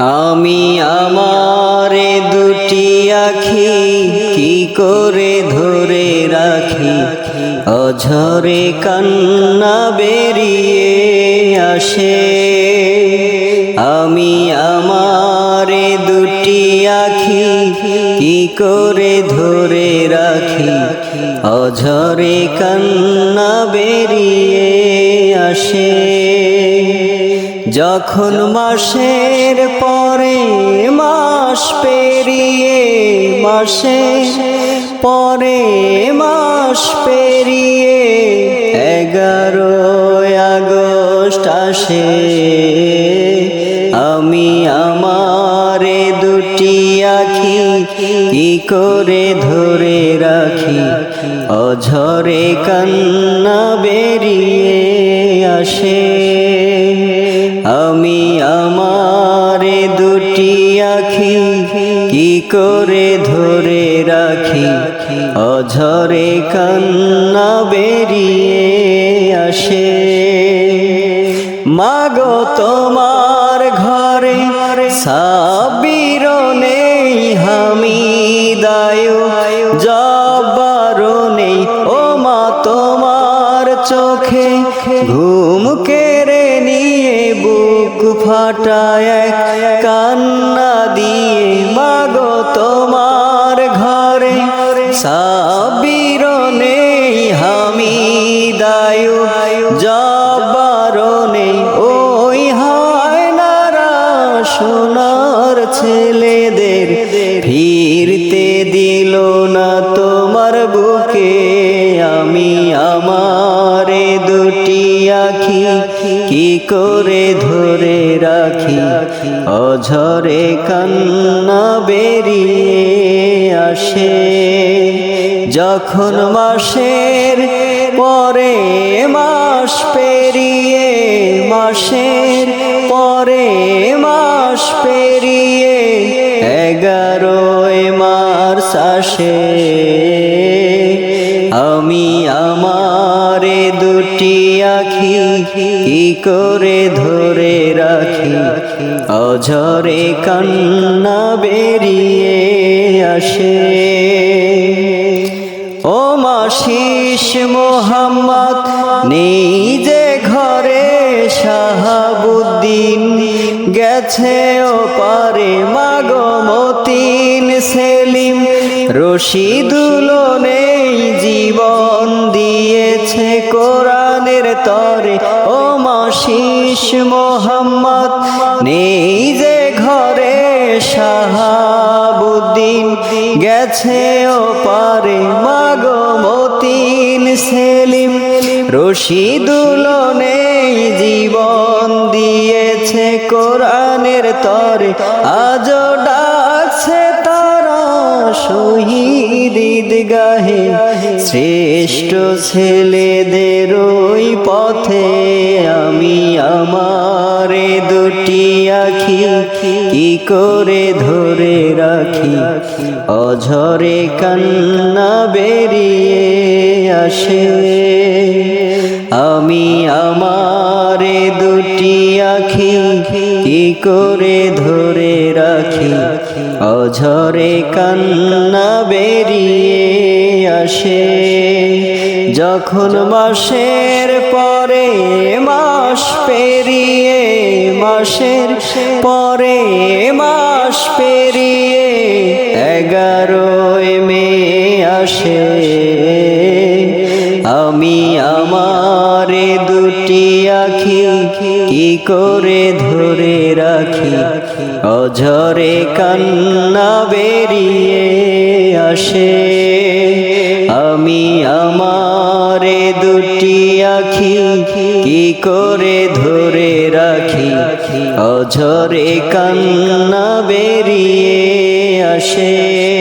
আমি আমার দুটি আখি কি করে ধরে রাখি? অঝরে কান্না বেরিয়ে আসে। আমি আমার দুটি আখি কি করে ধরে রাখি? অঝরে কান্না বেরিয়ে আসে। যখন মাসের পরে মাস পেরিয়ে মাসের পরে মাস পেরিয়ে এগারো আগস্ট আসে, আমি আমার দুটি আখি কি করে ধরে রাখি? অঝরে কান্না বেরিয়ে করে ধরে রাখি, অঝরে কান্না বেরিয়ে আসে। মাগো তোমার ঘরে সাবির নেই হামিদায় জব্বার নেই ও মা তোমার চোখে ঘুম কেড়ে নিয়ে বুক ফাটায় সাবির নেই হামিদায় জব্বার নেই ওই হায় নারা সোনার ছেলেদের ফিরতে দিল না তোমার বুকে, আমি আমার দুটি আখি, কি করে অঝরে কান্না বেরিয়ে আসে। যখন মাসের পরে মাস পেরিয়ে, মাসের পরে মাস পেরিয়ে এগারোয় মার্চ আসে। কি করে ধরে রাখি? অঝরে কান্না বেরিয়ে আসে। ও মাশিস মোহাম্মদ নেই যে ঘরে শাহাবুদ্দিন গেছে ও পারে মাগো মতিন সেলিম। রশিদুল নেই জীবন দিয়েছে কোরআনের তরে। ও মাশিস মোহাম্মদ নেই যে ঘরে শাহাবুদ্দিন গেছে ও পারে মাগো মতিন সেলিম। রশিদুল নেই জীবন দিয়েছে কোরআনের তরে আজ তারা শহীদ গাহে শ্রেষ্ঠ ছেলেদের ওই পথে আমি আমার দুটি আখি কি করে ধরে রাখি? অঝরে কান্না বেরিয়ে আসে। করে ধরে রাখি। অঝরে কান্না বেরিয়ে আসে। যখন মাসের পরে মাস পেরিয়ে, মাসের পরে মাস পেরিয়ে এগারোয় আখি কি করে ধরে রাখি? অঝরে কান্না বেরিয়ে আসে। আমি আমার দুটি আখি, কি করে ধরে রাখি? অঝরে কান্না বেরিয়ে আসে।